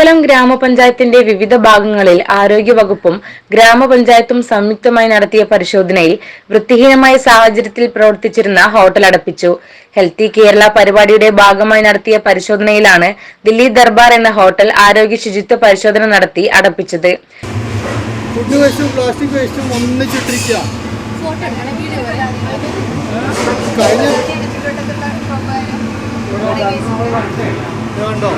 തേഞ്ഞിപ്പലം ഗ്രാമപഞ്ചായത്തിന്റെ വിവിധ ഭാഗങ്ങളിൽ ആരോഗ്യവകുപ്പും ഗ്രാമപഞ്ചായത്തും സംയുക്തമായി നടത്തിയ പരിശോധനയിൽ വൃത്തിഹീനമായ സാഹചര്യത്തിൽ പ്രവർത്തിച്ചിരുന്ന ഹോട്ടൽ അടപ്പിച്ചു. ഹെൽത്തി കേരള പരിപാടിയുടെ ഭാഗമായി നടത്തിയ പരിശോധനയിലാണ് ദില്ലി ദർബാർ എന്ന ഹോട്ടൽ ആരോഗ്യ ശുചിത്വ പരിശോധന നടത്തി അടപ്പിച്ചത്. ഫുഡ് വേസ്റ്റും പ്ലാസ്റ്റിക് വേസ്റ്റും ഒന്നിച്ചിട്ടിരിക്കുക കഴിഞ്ഞ കണ്ടോ?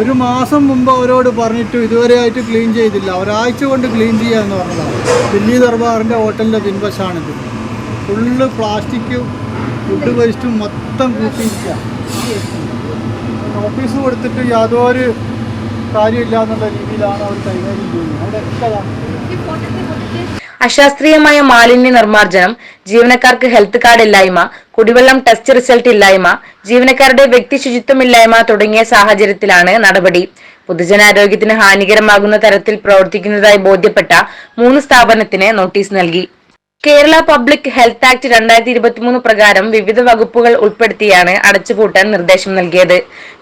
ഒരു മാസം മുമ്പ് അവരോട് പറഞ്ഞിട്ട് ഇതുവരെ ആയിട്ട് ക്ലീൻ ചെയ്തില്ല. ഒരാഴ്ച കൊണ്ട് ക്ലീൻ ചെയ്യാന്ന് പറഞ്ഞതാണ്. ദില്ലി ദർബാറിന്റെ ഹോട്ടലിന്റെ പിൻവശാണിത്. ഫുള്ള് പ്ലാസ്റ്റിക്കും ഫുഡ് വേസ്റ്റും മൊത്തം കൂട്ടിയിരിക്കുക നോട്ടീസ് കൊടുത്തിട്ട് യാതൊരു കാര്യമില്ല എന്നുള്ള രീതിയിലാണ് അവർ കൈകാര്യം ചെയ്യുന്നത്. അശാസ്ത്രീയമായ മാലിന്യ നിർമ്മാർജനം ജീവനക്കാർക്ക് ഹെൽത്ത് കാർഡ് ഇല്ലായ്മ കുടിവെള്ളം ടെസ്റ്റ് റിസൾട്ട് ഇല്ലായ്മ ജീവനക്കാരുടെ വ്യക്തി ശുചിത്വമില്ലായ്മ തുടങ്ങിയ സാഹചര്യത്തിലാണ് നടപടി. പൊതുജനാരോഗ്യത്തിന് ഹാനികരമാകുന്ന തരത്തിൽ പ്രവർത്തിക്കുന്നതായി ബോധ്യപ്പെട്ട മൂന്ന് സ്ഥാപനത്തിന് നോട്ടീസ് നൽകി. കേരള പബ്ലിക് ഹെൽത്ത് ആക്ട് രണ്ടായിരത്തി ഇരുപത്തിമൂന്ന് പ്രകാരം വിവിധ വകുപ്പുകൾ ഉൾപ്പെടുത്തിയാണ് അടച്ചുപൂട്ടാൻ നിർദ്ദേശം നൽകിയത്.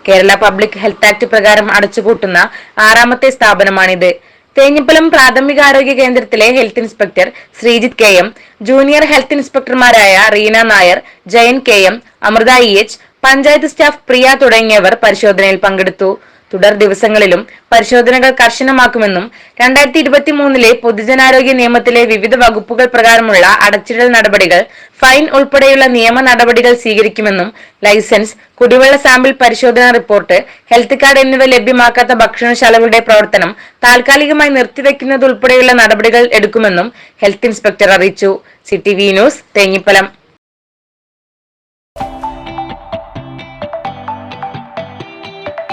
കേരള പബ്ലിക് ഹെൽത്ത് ആക്ട് പ്രകാരം അടച്ചുപൂട്ടുന്ന ആറാമത്തെ സ്ഥാപനമാണിത്. തേഞ്ഞിപ്പലം പ്രാഥമികാരോഗ്യ കേന്ദ്രത്തിലെ health inspector Sreejith K M junior health ഇൻസ്പെക്ടർമാരായ Reena Nair Jayan K M Amritha E H panchayat staff Priya തുടങ്ങിയവർ പരിശോധനയിൽ പങ്കെടുത്തു. തുടർ ദിവസങ്ങളിലും പരിശോധനകൾ കർശനമാക്കുമെന്നും രണ്ടായിരത്തി ഇരുപത്തി മൂന്നിലെ പൊതുജനാരോഗ്യ നിയമത്തിലെ വിവിധ വകുപ്പുകൾ പ്രകാരമുള്ള അടച്ചിടൽ നടപടികൾ ഫൈൻ ഉൾപ്പെടെയുള്ള നിയമ നടപടികൾ സ്വീകരിക്കുമെന്നും ലൈസൻസ് കുടിവെള്ള സാമ്പിൾ പരിശോധനാ റിപ്പോർട്ട് ഹെൽത്ത് കാർഡ് എന്നിവ ലഭ്യമാക്കാത്ത ഭക്ഷണശാലകളുടെ പ്രവർത്തനം താൽക്കാലികമായി നിർത്തിവെക്കുന്നത് ഉൾപ്പെടെയുള്ള നടപടികൾ എടുക്കുമെന്നും ഹെൽത്ത് ഇൻസ്പെക്ടർ അറിയിച്ചു. City V news Thenhipalam